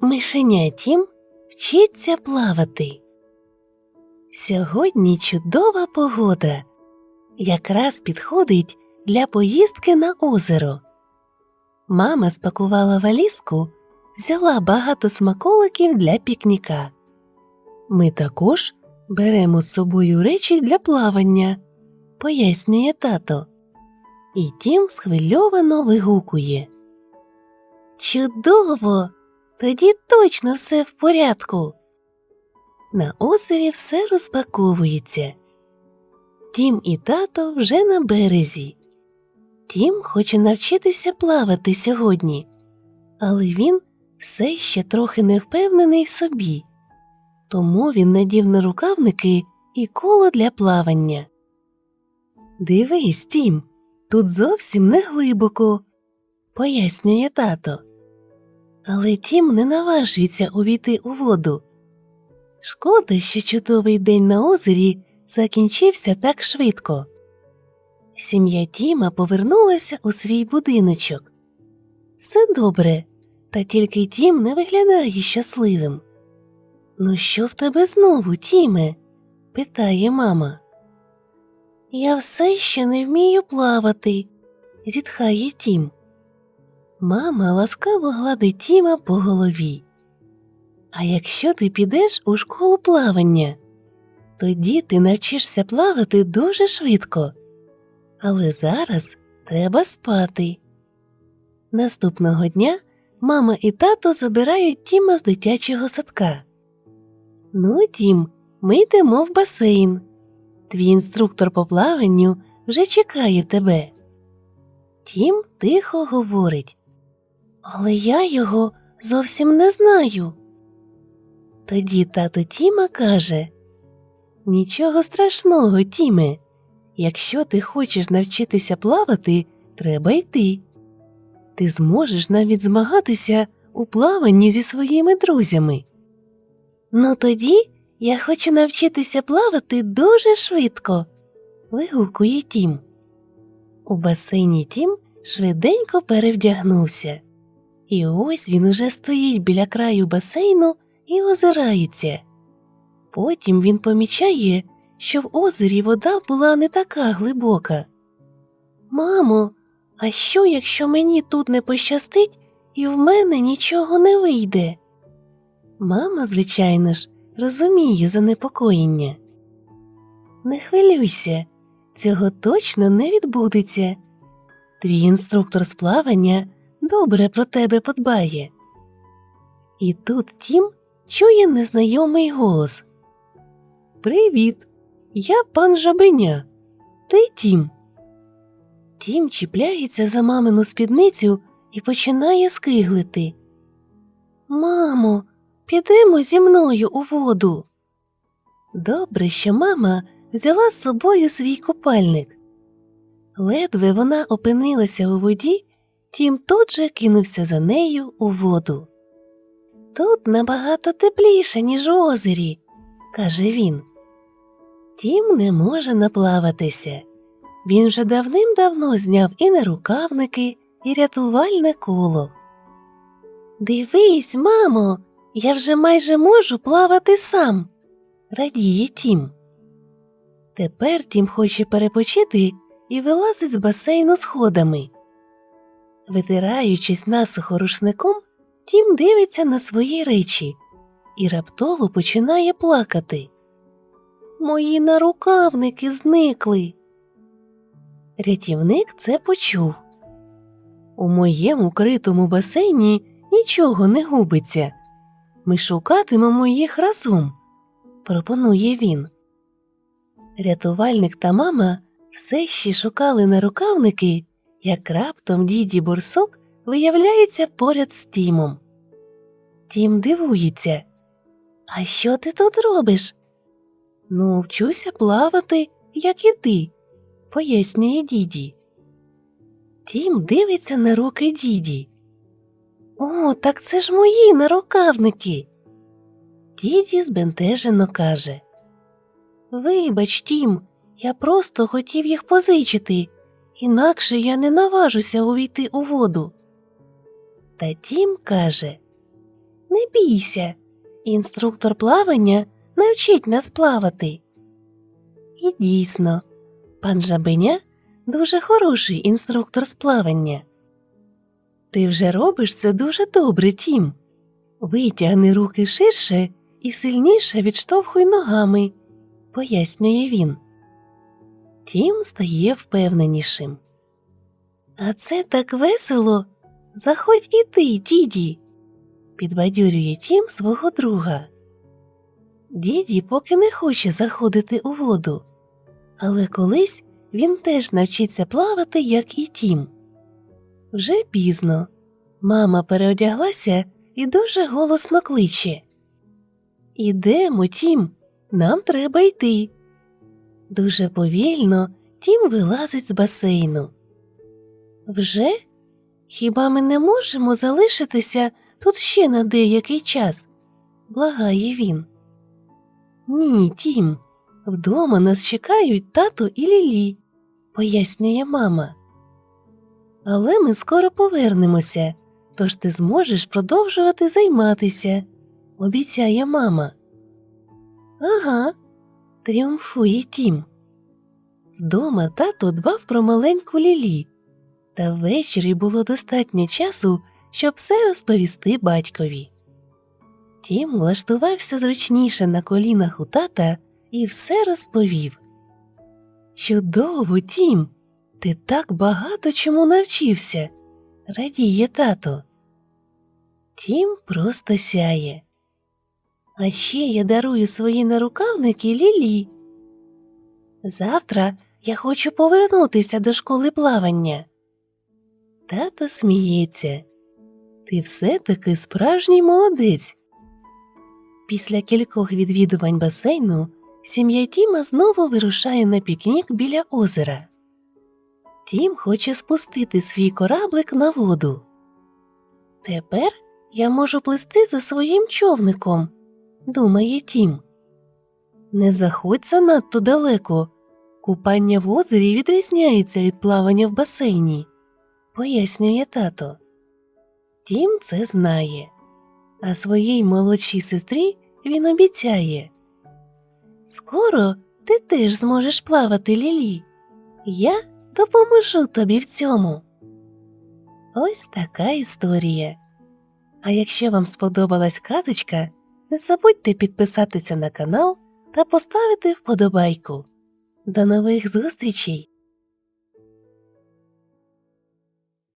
Мишеня Тім вчиться плавати. Сьогодні чудова погода. Якраз підходить для поїздки на озеро. Мама спакувала валізку, взяла багато смаколиків для пікніка. Ми також беремо з собою речі для плавання, пояснює тато. І тім схвильовано вигукує. Чудово! Тоді точно все в порядку. На озері все розпаковується. Тім і тато вже на березі. Тім хоче навчитися плавати сьогодні, але він все ще трохи не впевнений в собі, тому він надів на рукавники і коло для плавання. Дивись, Тім, тут зовсім не глибоко, пояснює тато. Але Тім не наважується увійти у воду. Шкода, що чудовий день на озері закінчився так швидко. Сім'я Тіма повернулася у свій будиночок. Все добре, та тільки Тім не виглядає щасливим. Ну, що в тебе знову, Тіме? питає мама. Я все ще не вмію плавати, зітхає Тім. Мама ласкаво гладить Тіма по голові. А якщо ти підеш у школу плавання, тоді ти навчишся плавати дуже швидко. Але зараз треба спати. Наступного дня мама і тато забирають Тіма з дитячого садка. Ну, Тім, ми йдемо в басейн. Твій інструктор по плаванню вже чекає тебе. Тім тихо говорить. Але я його зовсім не знаю. Тоді тато Тіма каже Нічого страшного, Тіме. Якщо ти хочеш навчитися плавати, треба йти. Ти зможеш навіть змагатися у плаванні зі своїми друзями. Ну тоді я хочу навчитися плавати дуже швидко. вигукує Тім. У басейні Тім швиденько перевдягнувся. І ось він уже стоїть біля краю басейну і озирається. Потім він помічає, що в озері вода була не така глибока. Мамо, а що, якщо мені тут не пощастить і в мене нічого не вийде? Мама, звичайно ж, розуміє занепокоєння. Не хвилюйся, цього точно не відбудеться. Твій інструктор з плавання добре про тебе подбає. І тут Тім чує незнайомий голос. Привіт, я пан жабеня. Ти Тім. Тім чіпляється за мамину спідницю і починає скиглити. Мамо, підемо зі мною у воду. Добре, що мама взяла з собою свій купальник. Ледве вона опинилася у воді, тім тут же кинувся за нею у воду. Тут набагато тепліше, ніж у озері, каже він. Тім не може наплаватися. Він вже давним-давно зняв і нарукавники, і рятувальне коло. Дивись, мамо, я вже майже можу плавати сам, радіє Тім. Тепер Тім хоче перепочити і вилазить з басейну сходами. Витираючись насухо рушником, Тім дивиться на свої речі і раптово починає плакати. Мої нарукавники зникли. Рятівник це почув. У моєму критому басейні нічого не губиться. Ми шукатимемо їх разом, пропонує він. Рятувальник та мама все ще шукали нарукавники, як раптом діді борсок виявляється поряд з Тімом. Тім дивується. А що ти тут робиш? Ну, вчуся плавати, як і ти, пояснює діді. Тім дивиться на руки діді. О, так це ж мої нарукавники. Діді збентежено каже Вибач, Тім, я просто хотів їх позичити, інакше я не наважуся увійти у воду. Та Тім каже Не бійся, інструктор плавання навчить нас плавати. І дійсно, пан Жабеня дуже хороший інструктор з плавання. Ти вже робиш це дуже добре, Тім. Витягни руки ширше і сильніше відштовхуй ногами, пояснює він. Тім стає впевненішим. А це так весело. Заходь і ти, діді, підбадьорює Тім свого друга. Діді поки не хоче заходити у воду, але колись він теж навчиться плавати, як і Тім. Вже пізно. Мама переодяглася і дуже голосно кличе. Ідемо, Тім, нам треба йти. Дуже повільно Тім вилазить з басейну. Вже? Хіба ми не можемо залишитися тут ще на деякий час? благає він. Ні, Тім, вдома нас чекають тато і Лілі, пояснює мама. Але ми скоро повернемося, тож ти зможеш продовжувати займатися, обіцяє мама. Ага, тріумфує Тім. Вдома тато дбав про маленьку Лілі, та ввечері було достатньо часу, щоб все розповісти батькові. Тім влаштувався зручніше на колінах у тата і все розповів. Чудово, Тім! Ти так багато чому навчився, радіє тато. Тім просто сяє. А ще я дарую свої нарукавники Лілі. Завтра я хочу повернутися до школи плавання. Тато сміється. Ти все таки справжній молодець. Після кількох відвідувань басейну сім'я Тіма знову вирушає на пікнік біля озера. Тім хоче спустити свій кораблик на воду. Тепер я можу плисти за своїм човником, думає Тім. Не заходь занадто далеко. Купання в озері відрізняється від плавання в басейні, пояснює тато. Тім це знає, а своїй молодшій сестрі він обіцяє. Скоро ти теж зможеш плавати Лілі. Я допоможу тобі в цьому. Ось така історія. А якщо вам сподобалась казочка, не забудьте підписатися на канал та поставити вподобайку. До нових зустрічей!